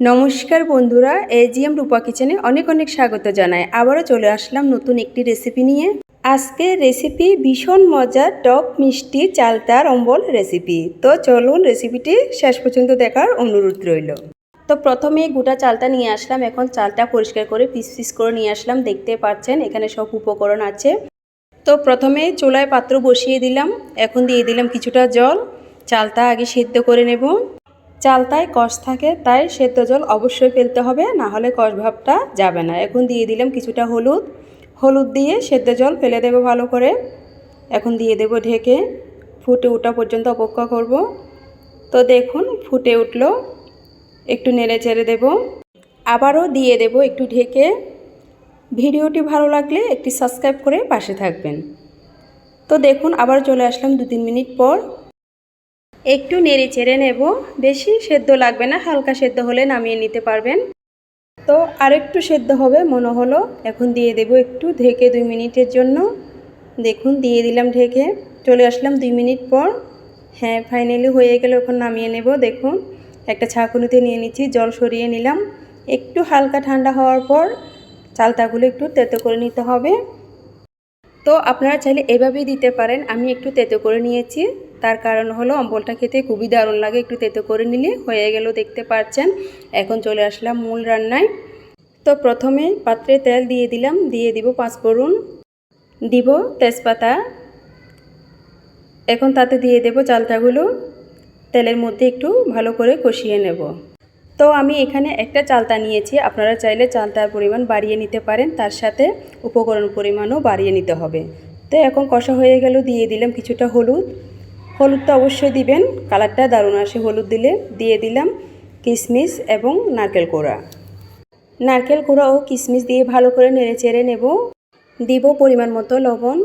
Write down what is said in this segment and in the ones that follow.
নমস্কার বন্ধুরা এজিএম রূপা কিচেনে অনেক অনেক স্বাগত জানাই। আবারও চলে আসলাম নতুন একটি রেসিপি নিয়ে। আজকে রেসিপি ভীষণ মজার, টক, মিষ্টি, চালতার, অম্বল রেসিপি তো চলুন রেসিপিটি শেষ পর্যন্ত দেখার অনুরোধ রইল। তো প্রথমে গোটা চালটা নিয়ে আসলাম। এখন চালটা পরিষ্কার করে পিস পিস করে নিয়ে আসলাম। দেখতে পাচ্ছেন, এখানে সব উপকরণ আছে। তো প্রথমে চুলায় পাত্র বসিয়ে দিলাম। এখন দিয়ে দিলাম কিছুটা জল। চালটা আগে সিদ্ধ করে নেব। চালতায় কষ থাকে, তাই সেদ্ধ জল অবশ্যই ফেলতে হবে, না হলে কষ ভাবটা যাবে না। এখন দিয়ে দিলাম কিছুটা হলুদ। হলুদ দিয়ে সেদ্ধ জল ফেলে দেবো ভালো করে। এখন দিয়ে দেব ঢেকে। ফুটে ওঠা পর্যন্ত অপেক্ষা করব। তো দেখুন, ফুটে উঠল। একটু নেড়ে চেড়ে দেব। আবারও দিয়ে দেব একটু ঢেকে। ভিডিওটি ভালো লাগলে একটি সাবস্ক্রাইব করে পাশে থাকবেন। তো দেখুন, আবার চলে আসলাম দু তিন মিনিট পর। একটু নেড়ে চেড়ে নেব। বেশি সেদ্ধ লাগবে না, হালকা সেদ্ধ হলে নামিয়ে নিতে পারবেন। তো আরেকটু সেদ্ধ হবে, মনে হলো। এখন দিয়ে দেব একটু ঢেকে দুই মিনিটের জন্য। দেখুন, দিয়ে দিলাম ঢেকে। চলে আসলাম দুই মিনিট পর। হ্যাঁ ফাইনালি হয়ে গেলে এখন নামিয়ে নেব। দেখুন, একটা ছাঁকুনিতে নিয়ে নিচ্ছি, জল সরিয়ে নিলাম। একটু হালকা ঠান্ডা হওয়ার পর চালতাগুলো একটু তেতো করে নিতে হবে। তো আপনারা চাইলে এভাবেই দিতে পারেন। আমি একটু তেতো করে নিয়েছি। তার কারণ হলো অম্বলটা খেতে খুবই দারুণ লাগে। একটু তেতো করে নিলে হয়ে গেল দেখতে পাচ্ছেন। এখন চলে আসলাম মূল রান্নায়। তো প্রথমে পাত্রে তেল দিয়ে দিলাম, দিয়ে দিব পাঁচফোড়ন। দিব তেজপাতা। এখন তাতে দিয়ে দেব চালতাগুলো। তেলের মধ্যে একটু ভালো করে কষিয়ে নেব। তো আমি এখানে একটা চালতা নিয়েছি। আপনারা চাইলে চালতার পরিমাণ বাড়িয়ে নিতে পারেন। তার সাথে উপকরণ পরিমাণও বাড়িয়ে নিতে হবে। তো এখন কষা হয়ে গেল, দিয়ে দিলাম কিছুটা হলুদ। হলুদটা অবশ্যই দিবেন, কালারটা দারুণ আসে, হলুদ দিলে, দিয়ে দিলাম কিশমিশ এবং নারকেল কোড়া। নারকেল কোড়া ও কিশমিশ দিয়ে ভালো করে নেড়ে চেড়ে নেব। দিব পরিমাণ মতো লবণ।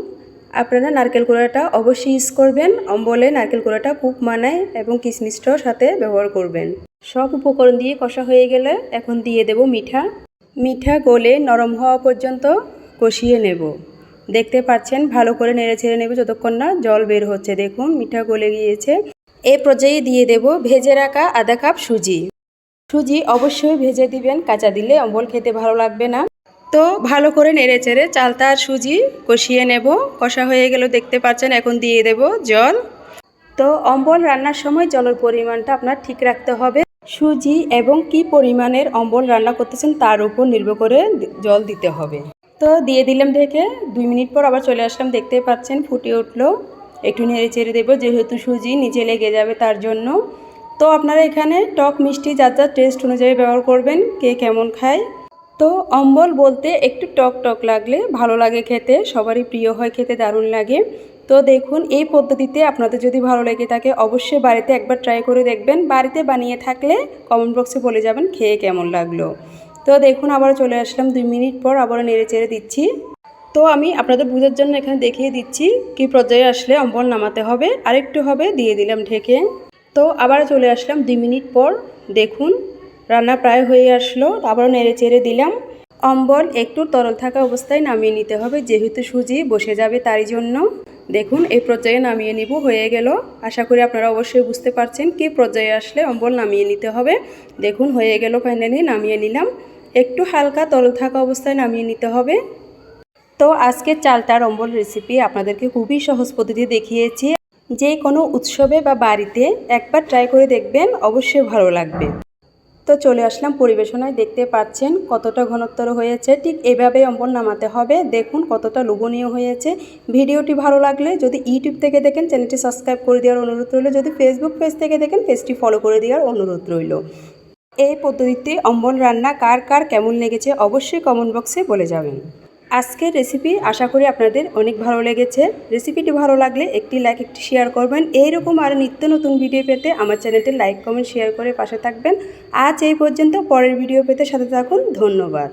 আপনারা নারকেল কোড়াটা অবশ্যই ইউজ করবেন। অম্বলে নারকেল কোড়াটা খুব মানায় এবং কিশমিশটাও সাথে ব্যবহার করবেন। সব উপকরণ দিয়ে কষা হয়ে গেলে এখন দিয়ে দেব মিঠা। মিঠা গলে নরম হওয়া পর্যন্ত কষিয়ে নেব। দেখতে পাচ্ছেন, ভালো করে নেড়ে ছেড়ে নেব যতক্ষণ না জল বের হচ্ছে। দেখুন, মিঠা গলে গিয়েছে। এ পর্যায়ে দিয়ে দেব ভেজে রাখা আধা কাপ সুজি। সুজি অবশ্যই ভেজে দিবেন, কাঁচা দিলে অম্বল খেতে ভালো লাগবে না। তো ভালো করে নেড়ে চেড়ে চালতা আর সুজি কষিয়ে নেব। কষা হয়ে গেল, দেখতে পাচ্ছেন, এখন দিয়ে দেব জল। তো অম্বল রান্নার সময় জলের পরিমাণটা আপনার ঠিক রাখতে হবে। সুজি এবং কি পরিমাণের অম্বল রান্না করতেছেন তার উপর নির্ভর করে জল দিতে হবে। তো দিয়ে দিলাম ঢেকে। দুই মিনিট পর আবার চলে আসলাম দেখতে পাচ্ছেন ফুটে উঠল। একটু নেড়ে চেড়ে দেবো, যেহেতু সুজি নিচে লেগে যাবে তার জন্য। তো আপনারা এখানে টক মিষ্টি যার যার টেস্ট অনুযায়ী ব্যবহার করবেন, কে কেমন খায়। তো অম্বল বলতে একটু টক টক লাগলে ভালো লাগে খেতে, সবারই প্রিয় হয় খেতে, দারুণ লাগে। তো দেখুন, এই পদ্ধতিতে আপনাদের যদি ভালো লেগে থাকে, অবশ্যই বাড়িতে একবার ট্রাই করে দেখবেন। বাড়িতে বানিয়ে থাকলে কমেন্ট বক্সে বলে যাবেন খেয়ে কেমন লাগল। তো দেখুন আবার চলে আসলাম দুই মিনিট পর আবার নেড়ে চেড়ে দিচ্ছি। তো আমি আপনাদের বোঝার জন্য এখানে দেখিয়ে দিচ্ছি কি পর্যায়ে আসলে অম্বল নামাতে হবে। আরেকটু হবে, দিয়ে দিলাম ঢেকে। তো আবার চলে আসলাম দুই মিনিট পর। দেখুন, রান্না প্রায় হয়ে আসলো, আবারও নেড়ে চেড়ে দিলাম। অম্বল একটু তরল থাকা অবস্থায় নামিয়ে নিতে হবে, যেহেতু সুজি বসে যাবে তারই জন্য। দেখুন, এই পর্যায়ে নামিয়ে নিব, হয়ে গেল। আশা করি আপনারা অবশ্যই বুঝতে পারছেন কি পর্যায়ে আসলে অম্বল নামিয়ে নিতে হবে। দেখুন, হয়ে গেল ফাইনালি নামিয়ে নিলাম। একটু হালকা তরল থাকা অবস্থায় নামিয়ে নিতে হবে। তো আজকের চালটার অম্বল রেসিপি আপনাদেরকে খুবই সহজ পদ্ধতি দেখিয়েছি। যে কোনো উৎসবে বা বাড়িতে একবার ট্রাই করে দেখবেন, অবশ্যই ভালো লাগবে। তো চলে আসলাম পরিবেশনায়। দেখতে পাচ্ছেন কতটা ঘনত্বর হয়েছে। ঠিক এভাবে অম্বল নামাতে হবে। দেখুন কতটা লোভনীয় হয়েছে। ভিডিওটি ভালো লাগলে যদি ইউটিউব থেকে দেখেন, চ্যানেলটি সাবস্ক্রাইব করে দেওয়ার অনুরোধ রইল। যদি ফেসবুক পেজ থেকে দেখেন পেজটি ফলো করে দেওয়ার অনুরোধ রইল। এই পদ্ধতিতে অম্বল রান্না কার কার কেমন লেগেছে অবশ্যই কমেন্ট বক্সে বলে যাবেন। আজকের রেসিপি আশা করি আপনাদের অনেক ভালো লেগেছে। রেসিপিটি ভালো লাগলে একটি লাইক একটি শেয়ার করবেন। এইরকম আরও নিত্য নতুন ভিডিও পেতে আমার চ্যানেলটি লাইক কমেন্ট শেয়ার করে পাশে থাকবেন। আজ এই পর্যন্ত, পরের ভিডিও পেতে সাথে থাকুন। ধন্যবাদ।